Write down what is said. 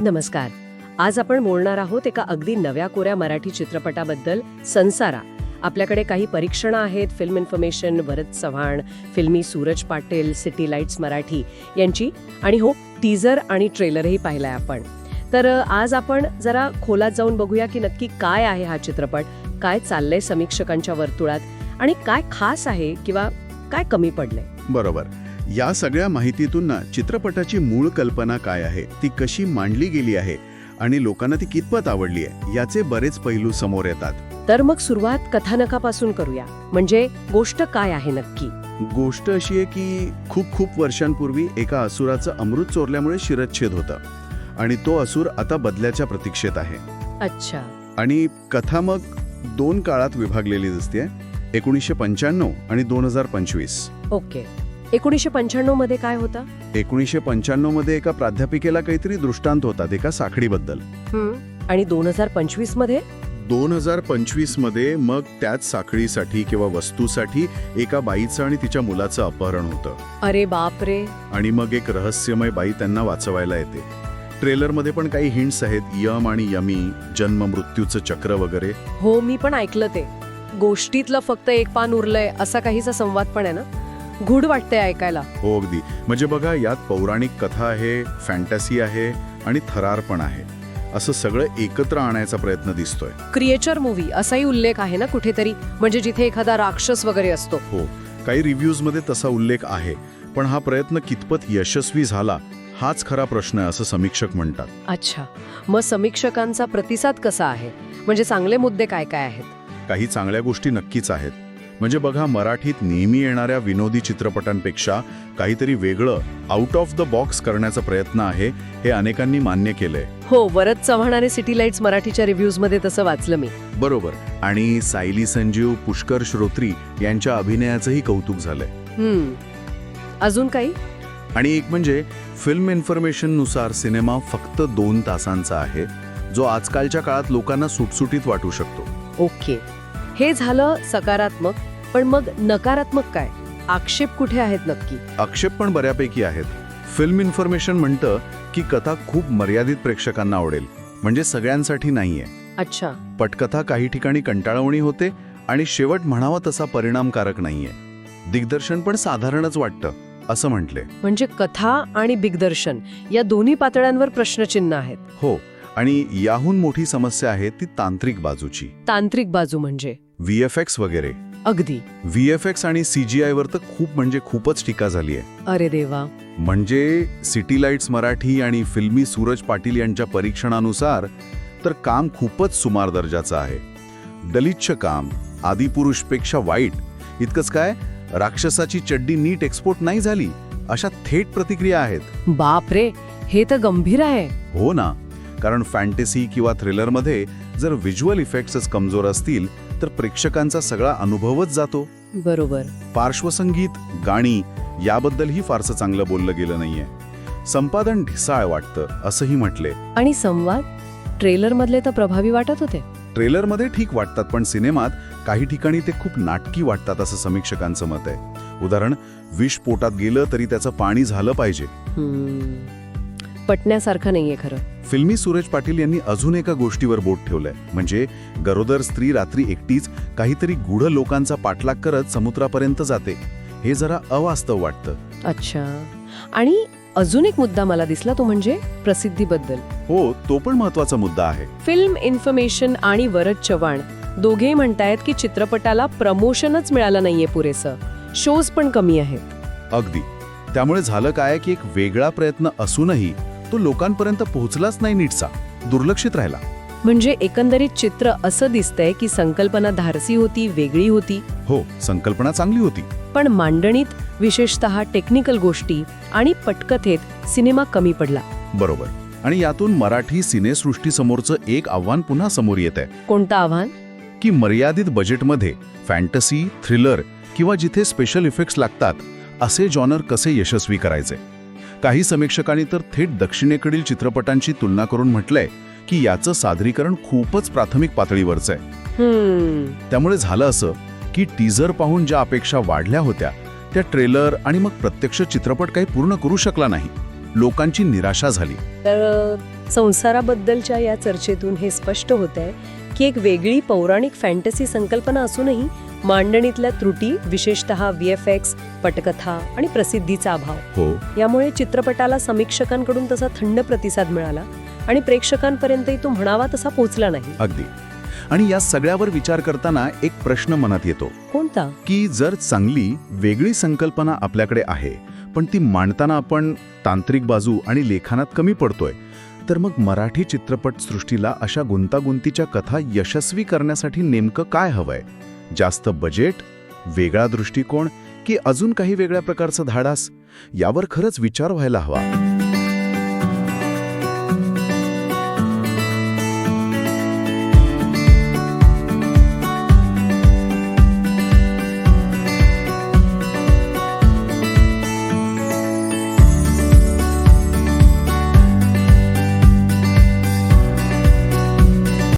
नमस्कार. आज आपण बोलणार आहोत एका अगदी नव्या कोऱ्या मराठी चित्रपटाबद्दल संसारा. आपल्याकडे काही परीक्षणं आहेत फिल्म इन्फॉर्मेशन भरत चव्हाण फिल्मी सूरज पाटील सिटी लाईट्स मराठी यांची. आणि हो टीजर आणि ट्रेलरही पाहिलाय आपण. तर आज आपण जरा खोलात जाऊन बघूया की नक्की काय आहे हा चित्रपट काय चाललंय समीक्षकांच्या वर्तुळात आणि काय खास आहे किंवा काय कमी पडलंय? बरोबर. या सगळ्या माहितीतून ना चित्रपटाची मूळ कल्पना काय आहे ती कशी मांडली गेली आहे आणि लोकांना ती कितपत आवडली आहे याचे बरेच पैलू समोर येतात. तर मग सुरुवात कथानकापासून करूया. म्हणजे गोष्ट काय आहे नक्की? गोष्ट अशी आहे की खूप खूप वर्षांपूर्वी एका असुराचं अमृत चोरल्यामुळे शिरच्छेद होतं आणि तो असुर आता बदल्याच्या प्रतीक्षेत आहे. अच्छा. आणि कथा मग दोन काळात विभागलेली दिसते एकोणीसशे पंच्याण्णव आणि दोन हजार पंचवीस. ओके. एकोणीसशे पंच्याण्णवमध्ये काय होता? एकोणीसशे पंच्याण्णवमध्ये एका प्राध्यापिकेला काहीतरी दृष्टांत होता एका साखळीबद्दल. आणि दोन हजार पंचवीसमध्ये? दोन हजार पंचवीसमध्ये मग त्याच साखळीसाठी किंवा वस्तूसाठी एका बाईचं आणि तिच्या मुलाचं अपहरण होतं. अरे बापरे आणि मग एक रहस्यमय बाई त्यांना वाचवायला येते. ट्रेलरमध्ये पण काही हिंट्स आहेत यम आणि यमी जन्म मृत्यूचं चक्र वगैरे. हो मी पण ऐकलं ते. गोष्टीतलं फक्त एक पान उरलंय असा काहीसा संवाद पण आहे ना? गुढ वाटतंय ऐकायला. हो अगदी. म्हणजे बघा यात पौराणिक कथा आहे फॅन्टसी आहे आणि थरार पण आहे. असं सगळं एकत्र आणायचा प्रयत्न दिसतोय. क्रिएचर मूवी असाही उल्लेख आहे ना कुठेतरी? म्हणजे जिथे एखादा राक्षस वगैरे असतो. हो. काही रिव्ह्यूजमध्ये तसा उल्लेख आहे. पण हा प्रयत्न कितपत यशस्वी झाला हाच खरा प्रश्न आहे असं समीक्षक म्हणतात. अच्छा. मग समीक्षकांचा प्रतिसाद कसा आहे? म्हणजे चांगले मुद्दे काय काय आहेत? काही चांगल्या गोष्टी नक्कीच आहेत. म्हणजे बघा मराठीत नेहमी येणाऱ्या विनोदी चित्रपटांपेक्षा काहीतरी वेगळं आउट ऑफ द बॉक्स करण्याचा प्रयत्न आहे हे अनेकांनी मान्य केलंय. हो वरद चव्हाण आणि सिटी लाईट्स मराठीच्या रिव्ह्यूजमध्ये तसं वाचलं मी. बरोबर. आणि सायली संजीव पुष्कर श्रोत्री यांच्या अभिनयाचंही कौतुक झालंय. अजून काही? आणि एक म्हणजे फिल्म इन्फॉर्मेशननुसार सिनेमा फक्त दोन तासांचा आहे जो आजकालच्या काळात लोकांना सुटसुटीत वाटू शकतो. ओके. हे झालं सकारात्मक पण मग नकारात्मक काय? आक्षेप कुठे आहेत नक्की? आक्षेप पण बऱ्यापैकी आहेत. फिल्म इन्फॉर्मेशन म्हणतं की कथा खूप मर्यादित प्रेक्षकांना आवडेल म्हणजे सगळ्यांसाठी नाहीये. अच्छा. पटकथा काही ठिकाणी कंटाळवणी होते आणि शेवट म्हणावा तसा परिणामकारक नाहीये. दिग्दर्शन पण साधारणच वाटतं असं म्हटले म्हणजे कथा आणि दिग्दर्शन या दोन्ही पातळ्यांवर प्रश्नचिन्ह आहेत. हो आणि याहून मोठी समस्या आहे ती तांत्रिक बाजूची. तांत्रिक बाजू म्हणजे? व्ही एफ एक्स वगैरे. अगदी. व्ही एफ एक्स आणि सीजीआय वर तर खूप म्हणजे खूपच टीका झाली आहे. अरे देवा. म्हणजे सिटी लाईट्स मराठी आणि फिल्मी सूरज पाटील यांच्या परीक्षणानुसार तर काम खूपच सुमार दर्जाचं आहे. दलितचं काम आदिपुरुषपेक्षा वाईट. इतकंच काय? राक्षसाची चड्डी नीट एक्सपोर्ट नाही झाली. अशा थेट प्रतिक्रिया आहेत. बाप रे हे तर गंभीर आहे. हो ना. कारण फॅन्टसी किंवा थ्रिलरमध्ये जर व्हिज्युअल इफेक्ट्सच कमजोर असतील तर प्रेक्षकांचा सगळा अनुभवच जातो. बरोबर. पार्श्वसंगीत गाणी याबद्दलही फारसं चांगलं बोललं गेलं नाहीये. संपादन ढिसाळ वाटतं असंही म्हटले. आणि संवाद? ट्रेलर मधले तर प्रभावी वाटत होते. ट्रेलरमध्ये ठीक वाटतात पण सिनेमात काही ठिकाणी ते खूप नाटकी वाटतात असं समीक्षकांचं मत आहे. उदाहरण विष पोटात गेलं तरी त्याचं पाणी झालं पाहिजे. पटण्यासारखं नाहीये खरं. फिल्मी सूरज पाटील यांनी अजून एका गोष्टीवर बोट ठेवलंय. म्हणजे गरोदर स्त्री रात्री एकटीच काहीतरी गूढ लोकांचा पाठलाग करत समुद्रापर्यंत जाते. हे जरा अवास्तव वाटतं. अच्छा. आणि अजून एक मुद्दा मला दिसला तो म्हणजे प्रसिद्धीबद्दल. हो तो पण महत्त्वाचा मुद्दा आहे. फिल्म इन्फॉर्मेशन आणि वरद चव्हाण दोघेही म्हणतायत की चित्रपटाला प्रमोशनच मिळालं नाहीये पुरेसं. शोज पण कमी आहेत. अगदी. त्यामुळे झालं काय की एक वेगळा प्रयत्न असूनही तो लोकांपर्यंत पोहोचलाच नाही नीटसा दुर्लक्षित राहिला. म्हणजे एकंदरीत चित्र असं दिसतंय की संकल्पना धारसी होती वेगळी होती? हो संकल्पना चांगली होती. पण मांडणीत विशेषतः टेक्निकल गोष्टी आणि पटकथेत सिनेमा कमी पडला. बरोबर. आणि यातून मराठी सिनेसृष्टीसमोरचं एक आव्हान पुन्हा समोर येत आहे. कोणतं आव्हान? की मर्यादित बजेटमध्ये फॅन्टसी थ्रिलर किंवा जिथे स्पेशल इफेक्ट्स लागतात असे जॉनर कसे यशस्वी करायचे? काही समीक्षकांनी तर थेट दक्षिणेकडील चित्रपटांची तुलना करून म्हटलंय की याचं सादरीकरण खूपच प्राथमिक पातळीवरचं आहे. त्यामुळे झालं असं की टीझर पाहून ज्या अपेक्षा वाढल्या होत्या त्या ट्रेलर आणि मग प्रत्यक्ष चित्रपट काही पूर्ण करू शकला नाही. लोकांची निराशा झाली. तर संसाराबद्दलच्या या चर्चेतून हे स्पष्ट होत आहे की एक वेगळी पौराणिक फॅन्टसी संकल्पना असूनही मांडणीतल्या त्रुटी विशेषतः व्ही एफ एक्स पटकथा आणि प्रसिद्धीचा अभाव. हो. यामुळे चित्रपटाला समीक्षकांकडून तसा थंड प्रतिसाद मिळाला आणि प्रेक्षकांपर्यंतही तो म्हणावा तसा पोचला नाही. अगदी. आणि या सगळ्यावर विचार करताना एक प्रश्न मनात येतो. कोणता? की जर चांगली वेगळी संकल्पना आपल्याकडे आहे पण ती मांडताना आपण तांत्रिक बाजू आणि लेखनात कमी पडतोय तर मग मराठी चित्रपट सृष्टीला अशा गुंतागुंतीच्या कथा यशस्वी करण्यासाठी नेमकं काय हवंय? जास्त बजेट वेगळा दृष्टिकोन की अजून काही वेगळ्या प्रकारचं धाडास? यावर खरंच विचार व्हायला हवा.